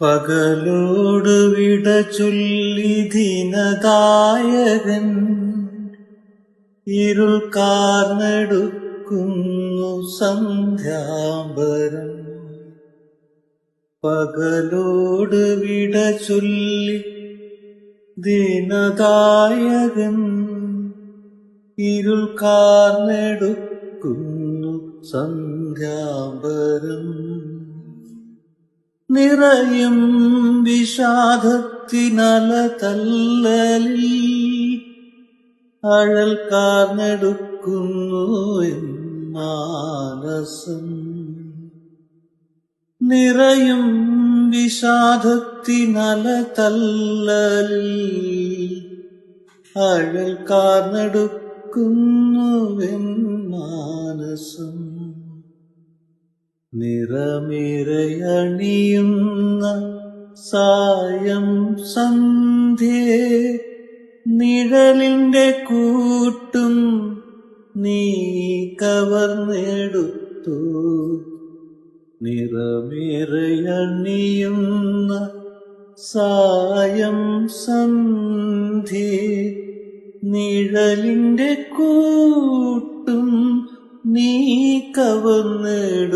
പകലോട് വിട ചൊല്ലി ദിനദായകൻ. ഇരുൾ കാർന്നെടുക്കുന്നു സന്ധ്യാംബരം. പകലോട് വിട ചൊല്ലി ദിനദായകൻ. ഇരുൾ കാർന്നെടുക്കുന്നു സന്ധ്യാംബരം. നിറയും വിഷാദത്തിനല തല്ലലിൽ അഴൽ കാർന്നെടുക്കുന്നു എന്നാലസം. നിറയും വിഷാദത്തിനല അഴൽ കാർന്നെടുക്കുന്നു എന്നാലസം. നിറമിറയണിയുന്ന സായം സന്ധ്യേ നിഴലിന്റെ കൂട്ടും നീ കവർന്നെടുത്തു നിറമിറയണിയുന്ന സായം സന്ധ്യേ നിഴലിന്റെ കൂട്ടും നീ കവർന്നെടുത്തു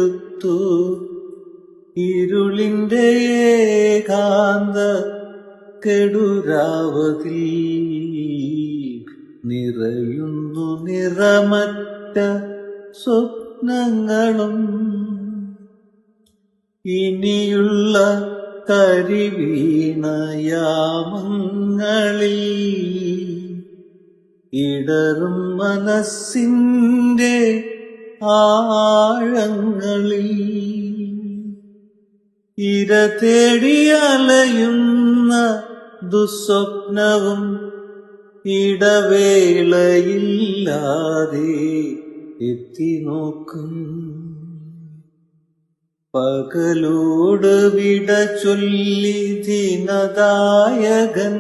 ഇരുളിന്റെ ഏകാന്ത കെടുരാവതി. നിറയുന്നു നിറമറ്റ സ്വപ്നങ്ങളും. ഇനിയുള്ള കരിവീണയാമങ്ങളിൽ ഇടറും മനസ്സിന്റെ ആഴങ്ങളിൽ ഇര തേടി അലയുന്ന ദുസ്വപ്നവും ഇടവേളയില്ലാതെ എത്തി നോക്കും. പകലോട് വിട ചൊല്ലി ദിനദായകൻ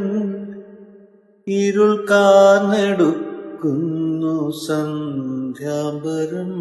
ഇരുൾ കാർന്നെടുക്കുന്നു സന്ധ്യാംബരം